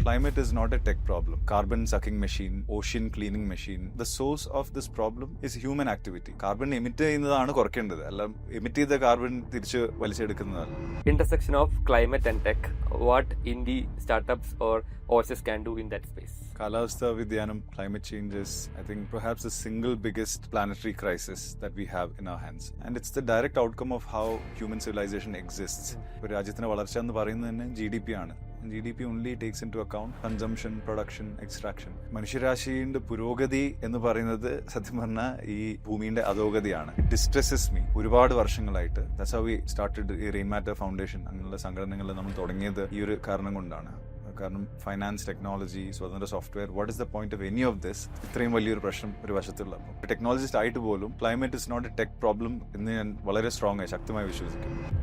Climate is not a tech problem. Carbon sucking machine, ocean cleaning machine. The source of this problem is human activity. Carbon emit ചെയ്യുന്നതാണ് കുറയ്ക്കേണ്ടത് അല്ല emit ചെയ്ത carbon തിരിച്ച് വലിച്ചെടുക്കുന്നതല്ല intersection of climate and tech what indie startups or OSS can do in that space കാലാവസ്ഥാ വ്യതിയാനം climate changes I I think perhaps the single biggest planetary crisis that we have in our hands and it's the direct outcome of how human civilization exists ഒരു രാജ്യത്തിന്റെ വളർച്ച എന്ന് പറയുന്നത് തന്നെ G D P ആണ് G D P only takes into account consumption production extraction മനുഷ്യരാശിയുടെ പുരോഗതി എന്ന് പറയുന്നത് സത്യം പറഞ്ഞാൽ ഈ ഭൂമിയുടെ അധോഗതിയാണ്. ഡിസ്ട്രെസ്സസ് മീ ഒരുപാട് വർഷങ്ങളായിട്ട്. ദസ് ഹൗ വി സ്റ്റാർട്ടഡ് ഈ റെയിൻ മാറ്റർ ഫൗണ്ടേഷൻ അങ്ങനെയുള്ള സംഘടനകൾ നമ്മൾ തുടങ്ങിയത് ഈ ഒരു കാരണം കൊണ്ടാണ്. കാരണം ഫൈനാൻസ് ടെക്നോളജി സ്വതന്ത്ര software what is the point of any of this ഇത്രയും വലിയൊരു പ്രശ്നം ഒരു വശത്തുള്ള ടെക്നോളജിസ്റ്റ് ആയിട്ട് പോലും climate is not a tech problem എന്ന് ഞാൻ വളരെ സ്ട്രോങ് ആയി ശക്തമായി വിശ്വസിക്കുന്നു.